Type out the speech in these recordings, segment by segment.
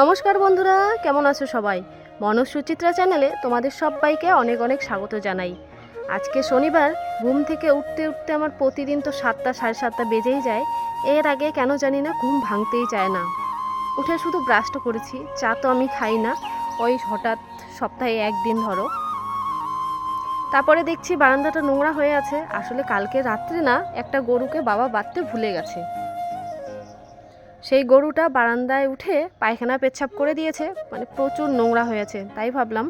নমস্কার বন্ধুরা, কেমন আছো সবাই? মনোজ সুচিত্রা চ্যানেলে তোমাদের সবাইকে অনেক অনেক স্বাগত জানাই। আজকে শনিবার, ঘুম থেকে উঠতে উঠতে আমার প্রতিদিন তো সাতটা সাড়ে সাতটা বেজেই যায়, এর আগে কেন জানি না ঘুম ভাঙতেই চায় না। উঠে শুধু ব্রাশটা করেছি, চা তো আমি খাই না, ওই হঠাৎ সপ্তাহে একদিন ধরো। তারপরে দেখছি বারান্দাটা নোংরা হয়ে আছে, আসলে কালকে রাত্রে না একটা গরুকে বাবা বাঁধতে ভুলে গেছে। সেই গরুটা বারান্দায় উঠে পায়খানা পেচ্ছাপ করে দিয়েছে মানে প্রচুর নোংরা হয়েছে, তাই ভাবলাম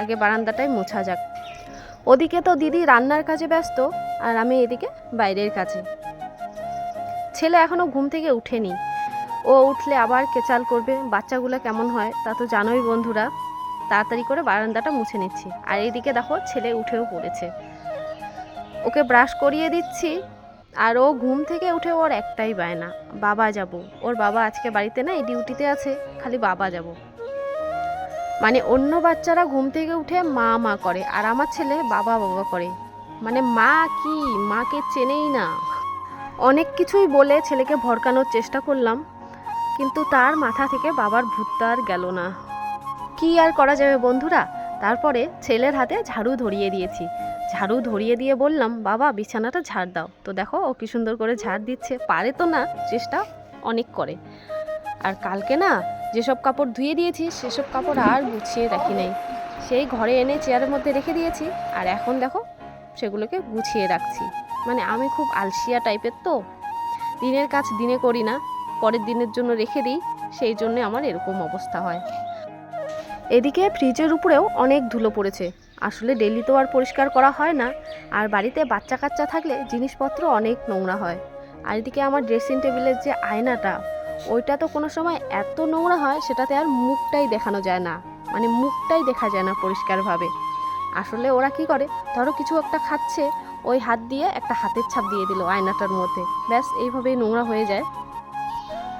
আগে বারান্দাটায় মোছা যাক। ওদিকে তো দিদি রান্নার কাজে ব্যস্ত, আর আমি এদিকে বাইরের কাজে। ছেলে এখনও ঘুম থেকে উঠেনি। ও উঠলে আবার কেচাল করবে, বাচ্চাগুলো কেমন হয় তা তো জানোই বন্ধুরা। তাড়াতাড়ি করে বারান্দাটা মুছে নিচ্ছি। আর এইদিকে দেখো ছেলে উঠেও পড়েছে। ওকে ব্রাশ করিয়ে দিচ্ছি আর ও ঘুম থেকে উঠে ওর একটাই বায়না, বাবা যাব। ওর বাবা আজকে বাড়িতে নাই, ডিউটিতে আছে, খালি বাবা যাব। মানে অন্য বাচ্চারা ঘুম থেকে উঠে মা মা করে, আর আমার ছেলে বাবা বাবা করে। মানে মা কি? মাকে চেনেই না। অনেক কিছুই বলে ছেলেকে ভরকানোর চেষ্টা করলাম, কিন্তু তার মাথা থেকে বাবার ভূতটা আর গেল না। কি আর করা যাবে বন্ধুরা? তারপরে ছেলের হাতে ঝাড়ু ধরিয়ে দিয়েছি। ঝাড়ু ধরিয়ে দিয়ে বললাম, বাবা, বিছানাটা ঝাড় দাও। তো দেখো ও কি সুন্দর করে ঝাড় দিচ্ছে। পারে তো না, চেষ্টা অনেক করে। আর কালকে না যেসব কাপড় ধুয়ে দিয়েছি, সেসব কাপড় আর গুছিয়ে রাখি নাই। সেই ঘরে এনে চেয়ারের মধ্যে রেখে দিয়েছি। আর এখন দেখো, সেগুলোকে গুছিয়ে রাখছি। মানে আমি খুব আলসিয়া টাইপের তো। দিনের কাজ দিনে করি না, পরের দিনের জন্য রেখে দিই, সেই জন্য আমার এরকম অবস্থা হয়। এদিকে ফ্রিজের উপরেও অনেক ধুলো পড়েছে। আসলে ডেলি তো আর পরিষ্কার করা হয় না। আর বাড়িতে বাচ্চা কাচ্চা থাকলে জিনিসপত্র অনেক নোংরা হয়। আর এদিকে আমার ড্রেসিং টেবিলের যে আয়নাটা, ওইটা তো কোনো সময় এত নোংরা হয়, সেটাতে আর মুখটাই দেখানো যায় না। মানে মুখটাই দেখা যায় না পরিষ্কারভাবে। আসলে ওরা কি করে, ধরো কিছু একটা খাচ্ছে, ওই হাত দিয়ে একটা হাতের ছাপ দিয়ে দিল আয়নাটার মধ্যে। ব্যাস, এইভাবেই নোংরা হয়ে যায়।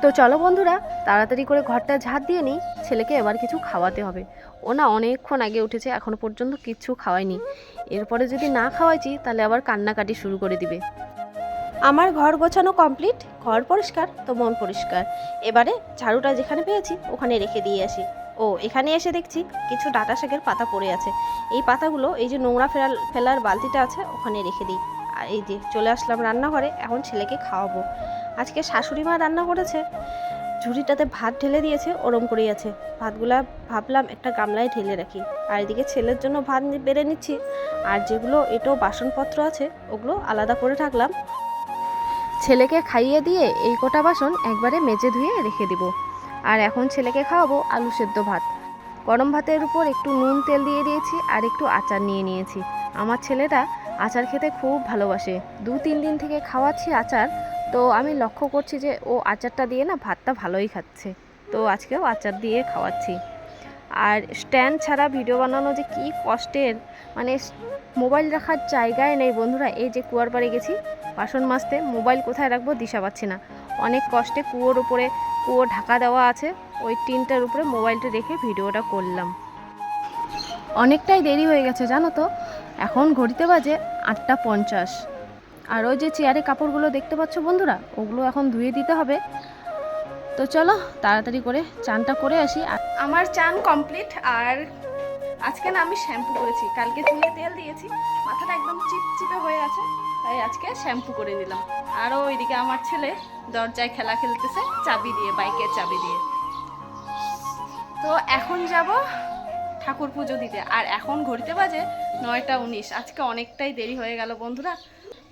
তো চলো বন্ধুরা, তাড়াতাড়ি করে ঘরটা ঝাড় দিয়ে নিই, ছেলেকে এবার কিছু খাওয়াতে হবে। ও না অনেকক্ষণ আগে উঠেছে, এখনও পর্যন্ত কিচ্ছু খাওয়ায়নি। এরপরে যদি না খাওয়াইছি, তাহলে আবার কান্নাকাটি শুরু করে দিবে। আমার ঘর গোছানো কমপ্লিট, ঘর পরিষ্কার, তো মন পরিষ্কার। এবারে ঝাড়ুটা যেখানে পেয়েছি, ওখানে রেখে দিয়ে আসি। ও, এখানে এসে দেখছি কিছু ডাটা শাকের পাতা পড়ে আছে। এই পাতাগুলো, এই যে নোংরা ফেলার ফেলার বালতিটা আছে, ওখানে রেখে দিই। আর এই যে চলে আসলাম রান্নাঘরে, এখন ছেলেকে খাওয়াবো। আজকে শাশুড়ি মা রান্না করেছে। ঝুড়িটাতে ভাত ঢেলে দিয়েছে, ওরম করেই আছে। ভাতগুলা ভাবলাম একটা গামলায় ঢেলে রাখি। আর এদিকে ছেলের জন্য ভাত বেড়ে নিচ্ছি। আর যেগুলো এটো বাসনপত্র আছে, ওগুলো আলাদা করে রাখলাম ছেলেকে খাইয়ে দিয়ে এই কটা বাসন একবারে মেজে ধুয়ে রেখে দিব। আর এখন ছেলেকে খাওয়াবো আলু সেদ্ধ ভাত। গরম ভাতের উপর একটু নুন তেল দিয়ে দিয়েছি আর একটু আচার নিয়ে নিয়েছি। আমার ছেলেটা আচার খেতে খুব ভালোবাসে। দু তিন দিন থেকে খাওয়াচ্ছি আচার তো আমি লক্ষ্য করছি যে ও আচারটা দিয়ে না ভাতটা ভালোই খাচ্ছে। তো আজকেও আচার দিয়ে খাওয়াচ্ছি। আর স্ট্যান্ড ছাড়া ভিডিও বানানো যে কি কষ্টের মানে মোবাইল রাখার জায়গায় নেই বন্ধুরা। এই যে কুয়ার পাড়ে গেছি, বাসন মাজতে মোবাইল কোথায় রাখব দিশা পাচ্ছি না। অনেক কষ্টে কুয়োর উপরে, কুয়ো ঢাকা দেওয়া আছে, ওই টিনটার উপরে মোবাইলটা রেখে ভিডিওটা করলাম। অনেকটাই দেরি হয়ে গেছে, জানো তো? এখন ঘড়িতে বাজে আটটা পঞ্চাশ। আর ওই যে চেয়ারে কাপড়গুলো দেখতে পাচ্ছ বন্ধুরা, ওগুলো এখন ধুয়ে দিতে হবে। তো চলো, তাড়াতাড়ি করে চানটা করে আসি। আমার চান কমপ্লিট, আর আজকে না আমি শ্যাম্পু করেছি। কালকে চুলে তেল দিয়েছি, মাথাটা একদম চিপচিপে হয়ে আছে, তাই আজকে শ্যাম্পু করে নিলাম। আরও ওইদিকে আমার ছেলে দরজায় খেলা খেলতেছে, চাবি দিয়ে, বাইকের চাবি দিয়ে। তো এখন যাব ঠাকুর পুজো দিতে। আর এখন ঘড়িতে বাজে নয়টা উনিশ। আজকে অনেকটাই দেরি হয়ে গেল বন্ধুরা।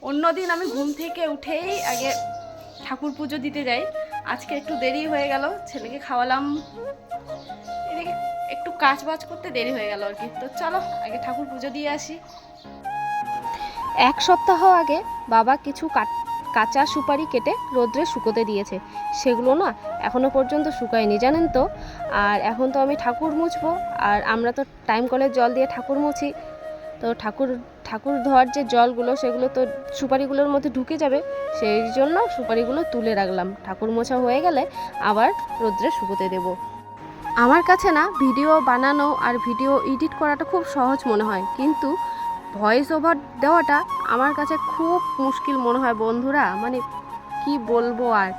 অন্যদিন আমি ঘুম থেকে উঠেই আগে ঠাকুর পুজো দিতে যাই। আজকে একটু দেরি হয়ে গেল, ছেলেকে খাওয়ালাম। এদিকে একটু কাজ বাজ করতে দেরি হয়ে গেল আর কি। তো চলো, আগে ঠাকুর পুজো দিয়ে আসি। এক সপ্তাহ আগে বাবা কিছু কাঁচা সুপারি কেটে রোদ্রে শুকোতে দিয়েছে। সেগুলো না এখনও পর্যন্ত শুকায়নি, জানেন তো? আর এখন তো আমি ঠাকুর মুছবো, আর আমরা তো টাইম কলের জল দিয়ে ঠাকুর মুছি। তো ঠাকুর ঠাকুর ধোয়ার যে জলগুলো, সেগুলো তো সুপারিগুলোর মধ্যে ঢুকে যাবে, সেই জন্য সুপারিগুলো তুলে রাখলাম। ঠাকুর মোছা হয়ে গেলে আবার রোদ্রে শুকোতে দেব। আমার কাছে না ভিডিও বানানো আর ভিডিও এডিট করাটা খুব সহজ মনে হয়, কিন্তু ভয়েস ওভার দেওয়াটা আমার কাছে খুব মুশকিল মনে হয় বন্ধুরা। মানে কি বলব আর?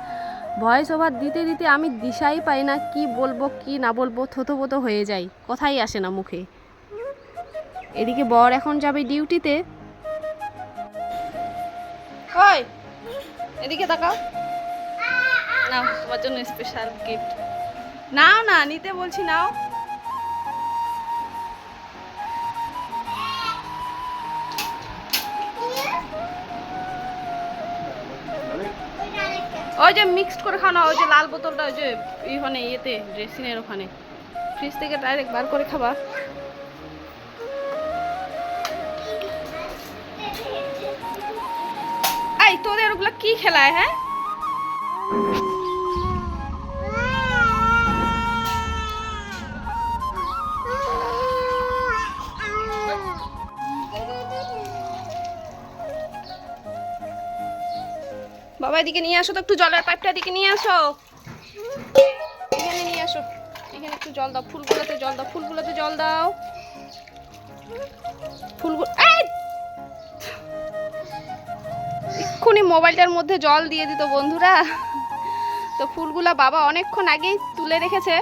ভয়েস ওভার দিতে দিতে আমি দিশাই পাই না, কি বলব, কি না বলব থতোপতো হয়ে যাই। কথাই আসে না মুখে। এদিকে বর এখন যাবে ডিউটিতে। কই? এদিকে তাকাও। নাও তোমার জন্য স্পেশাল গিফট নাও না, নিতে বলছি, নাও। ওই যে মিক্সড করে খাও না, ওই যে লাল বোতলটা, ওই যে ওখানে, ইয়েতে ড্রেসিংয়ের ওখানে। ফ্রিজ থেকে ডাইরেক্ট বার করে খাবা। এই, তোদের ওগুলো কি খেলায় হ্যাঁ? বাবা, এদিকে নিয়ে আসো তো, একটু জলের পাইপটা এদিকে নিয়ে আসো। এখানে নিয়ে আসো। এখানে একটু জল দাও, ফুলগুলোতে জল দাও, ফুলগুলোতে জল দাও। ফুলগুলো! এক্ষুনি মোবাইলটার মধ্যে জল দিয়ে দিত বন্ধুরা। তো ফুলগুলা বাবা অনেকক্ষণ আগেই তুলে রেখেছে।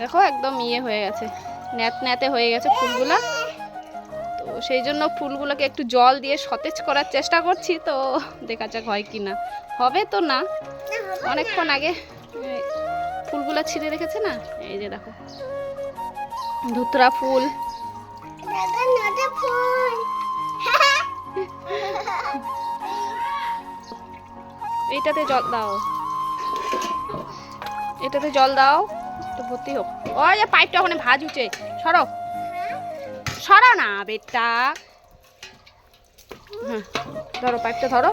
দেখো একদম ইয়ে হয়ে গেছে, ন্যাত ন্যাতে হয়ে গেছে ফুলগুলা। তো সেই জন্য ফুলগুলোকে একটু জল দিয়ে সতেজ করার চেষ্টা করছি, তো দেখা যাক হয় কি না হবে তো না। অনেকক্ষণ আগে ফুলগুলা ছিঁড়ে রেখেছে না? এই যে দেখো। ধুতরা ফুল। এইটাতে জল দাও। এটাতে জল দাও, একটু ভর্তি হোক। ওই যে পাইপটা ওখানে ভাজ সরো। সরো না, বেটা। হ্যাঁ ধরো পাইপটা ধরো।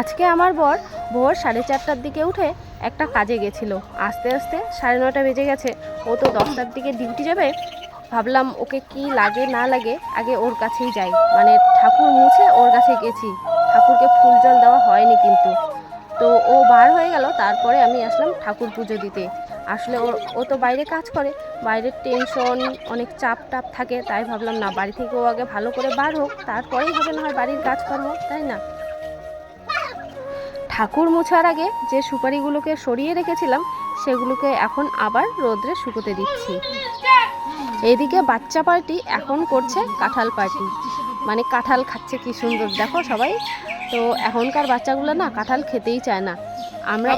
আজকে আমার বর ভোর সাড়ে চারটার দিকে উঠে একটা কাজে গেছিল। আস্তে আস্তে সাড়ে নটা বেজে গেছে। ও তো দশটার দিকে ডিউটি যাবে। ভাবলাম ওকে কি লাগে, না লাগে, আগে ওর কাছেই যাই। মানে ঠাকুর মুছে ওর কাছে গেছি। ঠাকুরকে ফুল জল দেওয়া হয়নি কিন্তু। তো ও বার হয়ে গেল, তারপরে আমি আসলাম ঠাকুর পুজো দিতে। আসলে ও ও তো বাইরে কাজ করে, বাইরের টেনশন অনেক চাপ টাপ থাকে, তাই ভাবলাম না, বাড়ি থেকে ও আগে ভালো করে বার হোক, তারপরেই হবে না হয় বাড়ির কাজকর্ম, তাই না? ঠাকুর মোছার আগে যে সুপারিগুলোকে সরিয়ে রেখেছিলাম, সেগুলোকে এখন আবার রোদ্রে শুকোতে দিচ্ছি। এইদিকে বাচ্চা পার্টি এখন করছে কাঁঠাল পার্টি। মানে কাঁঠাল খাচ্ছে কি সুন্দর দেখো সবাই। তো এখনকার বাচ্চাগুলো না কাঁঠাল খেতেই চায় না। আমরা?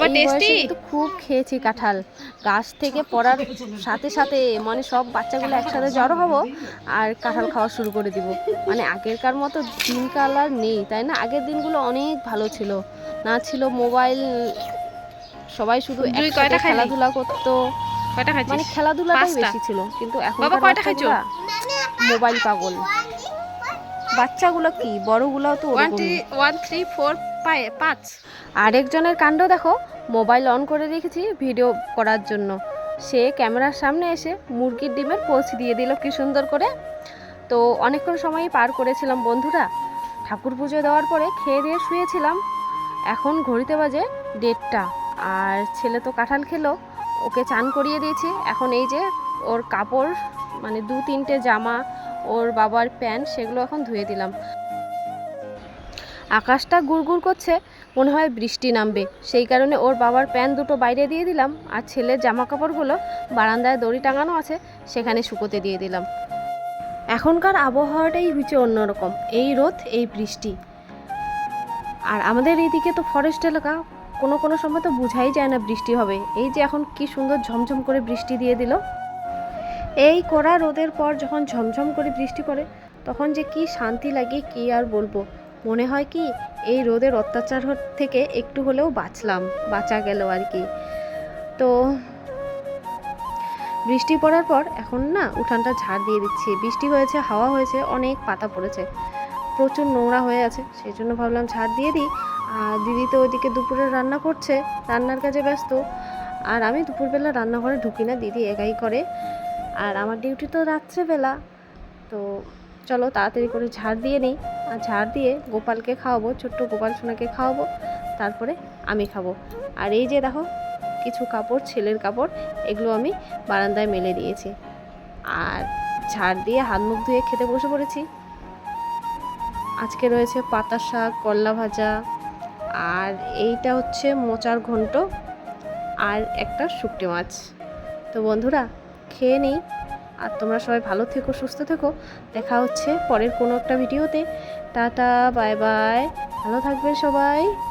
কিন্তু খুব খেয়েছি কাঁঠাল। গাছ থেকে পড়ার সাথে সাথে মানে সব বাচ্চাগুলো একসাথে জড়ো হব আর কাঁঠাল খাওয়া শুরু করে দিব। মানে আগেরকার মতো দিনকাল আর নেই তাই না? আগের দিনগুলো অনেক ভালো ছিল। না ছিল মোবাইল সবাই শুধু? খেলাধুলা করতো। কয়টা মানে খেলাধুলাটাই বেশি ছিল কিন্তু এখন বাবা, কয়টা খাইছো? মোবাইল পাগল। বাচ্চাগুলো কি? বড়গুলোও তো one three one three four পাঁচ। আরেকজনের কাণ্ড দেখো মোবাইল অন করে রেখেছি ভিডিও করার জন্য। সে ক্যামেরার সামনে এসে মুরগির ডিমের পোচ দিয়ে দিল কি সুন্দর করে। তো অনেকক্ষণ সময়ই পার করেছিলাম বন্ধুরা। ঠাকুর পুজো দেওয়ার পরে খেয়ে দিয়ে শুয়েছিলাম। এখন ঘড়িতে বাজে দেড়টা। আর ছেলে তো কাঁঠাল খেলো। ওকে চান করিয়ে দিয়েছি। এখন এই যে ওর কাপড় মানে দু তিনটে জামা, ওর বাবার প্যান্ট, সেগুলো এখন ধুয়ে দিলাম। আকাশটা গুড়গুড় করছে, মনে হয় বৃষ্টি নামবে। সেই কারণে ওর বাবার প্যান্ট দুটো বাইরে দিয়ে দিলাম, আর ছেলের জামা কাপড়গুলো বারান্দায় দড়ি টাঙানো আছে, সেখানে শুকোতে দিয়ে দিলাম। এখনকার আবহাওয়াটাই হচ্ছে অন্যরকম, এই রোদ, এই বৃষ্টি। আর আমাদের এইদিকে তো ফরেস্ট এলাকা কোনো কোনো সময় তো বোঝাই যায় না বৃষ্টি হবে। এই যে এখন কি সুন্দর ঝমঝম করে বৃষ্টি দিয়ে দিল। এই কড়া রোদের পর যখন ঝমঝম করে বৃষ্টি পড়ে, তখন যে কি শান্তি লাগে কি আর বলব। মনে হয় কি, এই রোদের অত্যাচার থেকে একটু হলেও বাঁচলাম, বাঁচা গেল আর কি। তো বৃষ্টি পড়ার পর এখন না উঠানটা ঝাড় দিয়ে দিচ্ছি। বৃষ্টি হয়েছে, হাওয়া হয়েছে, অনেক পাতা পড়েছে। প্রচুর নোংরা হয়ে আছে, সেই জন্য ভাবলাম ঝাড় দিয়ে দিই। আর দিদি তো ওইদিকে দুপুরে রান্না করছে, রান্নার কাজে ব্যস্ত। আর আমি দুপুরবেলা রান্নাঘরে ঢুকি না, দিদি একাই করে। আর আমার ডিউটি তো রাত্রেবেলা, তো চলো তাড়াতাড়ি করে ঝাড় দিয়ে নিই। আর ঝাড় দিয়ে গোপালকে খাওয়াবো, ছোট্ট গোপাল সোনাকে খাওয়াবো, তারপরে আমি খাব। আর এই যে দেখো, কিছু কাপড়, ছেলের কাপড়, এগুলো আমি বারান্দায় মেলে দিয়েছি। আর ঝাড় দিয়ে হাত মুখ ধুয়ে খেতে বসে পড়েছি। আজকে রয়েছে পাতা শাক, করলা ভাজা আর এইটা হচ্ছে মোচার ঘন্ট আর একটা শুকটি মাছ। তো বন্ধুরা, খেয়ে নেই। আর তোমরা সবাই ভালো থেকো, সুস্থ থেকো। দেখা হচ্ছে পরের কোনো একটা ভিডিওতে। Tata, bye bye. ভালো থাকবেন সবাই।